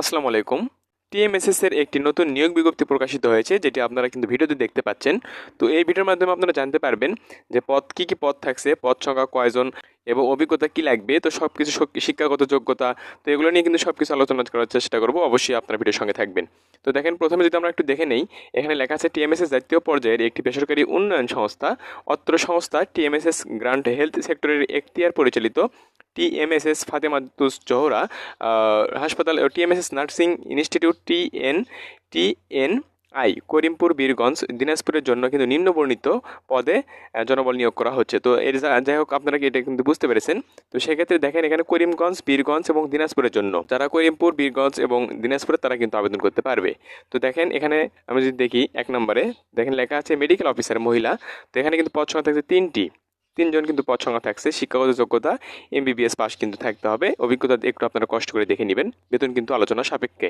আসসালামু আলাইকুম। টিএমএসএস এর একটি নতুন নিয়োগ বিজ্ঞপ্তি প্রকাশিত হয়েছে, যেটি আপনারা কিন্তু ভিডিওতে দেখতে পাচ্ছেন। তো এই ভিডিওর মাধ্যমে আপনারা জানতে পারবেন যে পদ, কী কী পদ থাকছে, পদ সংখ্যা কয়জন এবং অভিজ্ঞতা কী লাগবে। তো সব কিছু শিক্ষাগত যোগ্যতা, তো এগুলো নিয়ে কিন্তু সব কিছু আলোচনা করার চেষ্টা করব। অবশ্যই আপনার ভিডিওর সঙ্গে থাকবেন। তো দেখেন, প্রথমে যদি আমরা একটু দেখে নেই, এখানে লেখা আছে, টিএমএসএস জাতীয় পর্যায়ের একটি বেসরকারি উন্নয়ন সংস্থা, অত্র সংস্থা টিএমএসএস গ্রান্ট হেলথ সেক্টরের এখতিয়ার পরিচালিত। টিএমএসএস ফাতেমাতুস জোহরা হাসপাতাল TMSS nursing institute TN TN I, Karimpur, Birganj, দিনাজপুরের জন্য কিন্তু নিম্নবর্ণিত পদে জনবল নিয়োগ করা হচ্ছে। তো এর যাই হোক, আপনারা এটা কিন্তু বুঝতে পেরেছেন? তো সেক্ষেত্রে দেখেন এখানে করিমগঞ্জ, বীরগঞ্জ এবং দিনাজপুরের জন্য। যারা করিমপুর, বীরগঞ্জ এবং দিনাজপুরে তারা কিন্তু আবেদন করতে পারবে। তো দেখেন এখানে আমি যদি দেখি এক নম্বরে, দেখেন লেখা আছে মেডিকেল অফিসার মহিলা। তো এখানে কিন্তু পদ সংখ্যা থাকছে তিনটি। তিনজন কিন্তু পদ সংখ্যা থাকছে। শিক্ষাগত যোগ্যতা এমবিবিএস পাস কিন্তু থাকতে হবে। অভিজ্ঞতা একটু আপনারা কষ্ট করে দেখে নেবেন। বেতন কিন্তু আলোচনা সাপেক্ষে।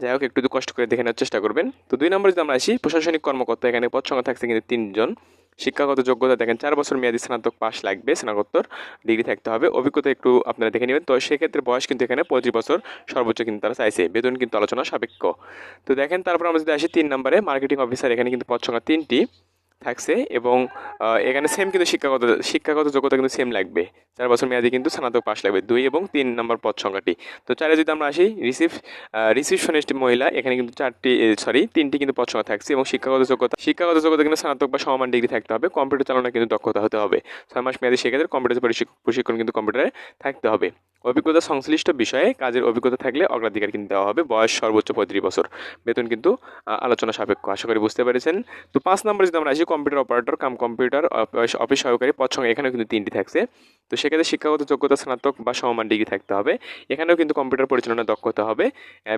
যাই হোক, একটু কষ্ট করে দেখে নেওয়ার চেষ্টা করবেন। তো দুই নম্বরে যদি আমরা আসি, প্রশাসনিক কর্মকর্তা এখানে পদ সংখ্যা থাকছে কিন্তু তিনজন। শিক্ষাগত যোগ্যতা দেখেন, চার বছর মেয়াদী স্নাতক পাস লাগবে, স্নাতকোত্তর ডিগ্রি থাকতে হবে। অভিজ্ঞতা একটু আপনারা দেখে নেবেন। তো সেক্ষেত্রে বয়স কিন্তু এখানে পঁচিশ বছর সর্বোচ্চ কিন্তু তারা চাইছে। বেতন কিন্তু আলোচনা সাপেক্ষ। তো দেখেন, তারপর আমরা যদি আসি তিন নম্বরে, মার্কেটিং অফিসার এখানে কিন্তু পদ সংখ্যা তিনটি। থাকছে এবং এখানে সেম কিন্তু শিক্ষাগত শিক্ষাগত যোগ্যতা কিন্তু সেম লাগবে। চার বছর মেয়াদি কিন্তু স্নাতক পাশ লাগবে। দুই এবং তিন নম্বর পদ সংখ্যাটি। তো চারে যদি আমরা আসি রিসিভ রিসিপশনিস্ট মহিলা, এখানে কিন্তু চারটি সরি তিনটি কিন্তু পদ সংখ্যা থাকছে এবং শিক্ষাগত যোগ্যতা শিক্ষাগত যোগ্যতা কিন্তু স্নাতক বা সমান ডিগ্রি থাকতে হবে। কম্পিউটার চালানো কিন্তু দক্ষতা হতে হবে। ছয় মাস মেয়াদি সেক্ষেত্রে কম্পিউটার প্রশিক্ষণ কিন্তু কম্পিউটারে থাকতে হবে। অভিজ্ঞতা সংশ্লিষ্ট বিষয়ে কাজের অভিজ্ঞতা থাকলে অগ্রাধিকার কিন্তু দেওয়া হবে। বয়স সর্বোচ্চ পঁয়ত্রিশ বছর। বেতন কিন্তু আলোচনা সাপেক্ষ। আশা করি বুঝতে পেরেছেন। তো পাঁচ নম্বরে যদি আমরা আসি computer operator cum computer office- সহকারী পদ সংখ্যা এখানেও কিন্তু তিনটি থাকছে। তো সেক্ষেত্রে শিক্ষাগত যোগ্যতা, স্নাতক বা সমমান ডিগ্রি থাকতে হবে। এখানেও কিন্তু কম্পিউটার পরিচালনা দক্ষতা হবে।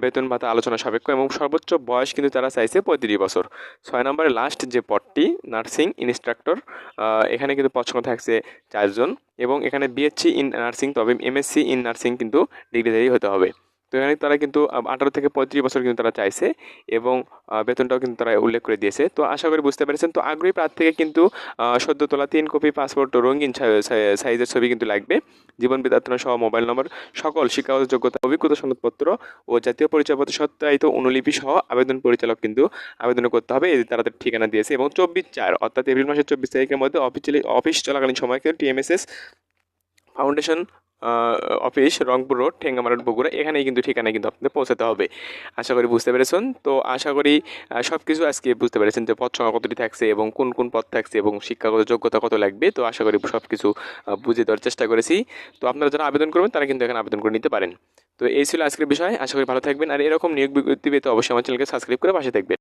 বেতন ভাতা, আলোচনা সাপেক্ষ এবং সর্বোচ্চ বয়স কিন্তু তারা চাইছে পঁয়ত্রিশ বছর। ছয় নম্বরে লাস্ট যে পদটি নার্সিং ইনস্ট্রাক্টর এখানে কিন্তু পদ সংখ্যা থাকছে চারজন এবং এখানে বিএসসি ইন নার্সিং তবে এমএসসি ইন নার্সিং কিন্তু ডিগ্রিধারী হতে হবে। তো এখানে তারা কিন্তু আঠারো থেকে পঁয়ত্রিশ বছর কিন্তু তারা চাইছে এবং বেতনটাও কিন্তু তারা উল্লেখ করে দিয়েছে। তো আশা করি বুঝতে পেরেছেন। তো আগ্রহী প্রার্থীকে কিন্তু সদ্য তোলা তিন কপি পাসপোর্ট, রঙিন সাইজের ছবি কিন্তু লাগবে। জীবন বিদ্যার্থনা সহ মোবাইল নম্বর, সকল শিক্ষাগত যোগ্যতা, অভিজ্ঞতা সনদপত্র ও জাতীয় পরিচয়পত্র সত্যায়িত অনুলিপি সহ আবেদন পরিচালক কিন্তু আবেদন করতে হবে। এই তারা ঠিকানা দিয়েছে এবং চব্বিশ চার, অর্থাৎ এপ্রিল মাসের চব্বিশ তারিখের মধ্যে অফিস অফিস চলাকালীন সময়কে TMSS foundation office Rangpur road Thengamara Bogura, এখানেই কিন্তু ঠিকানায় কিন্তু আপনাদের পৌঁছাতে হবে। আশা করি বুঝতে পেরেছেন। তো আশা করি সব কিছু আজকে বুঝতে পেরেছেন যে পদ সংখ্যা কতটি থাকছে এবং কোন কোন পদ থাকছে এবং শিক্ষাগত যোগ্যতা কত লাগবে। তো আশা করি সব কিছু বুঝে দেওয়ার চেষ্টা করেছি। তো আপনারা যারা আবেদন করবেন, তারা কিন্তু এখানে আবেদন করে নিতে পারেন। তো এই ছিল আজকের বিষয়। আশা করি ভালো থাকবেন। আর এরকম নিয়োগ বিজ্ঞপ্তি পেতে অবশ্যই আমার চ্যানেলকে সাবস্ক্রাইব করে পাশে থাকবেন।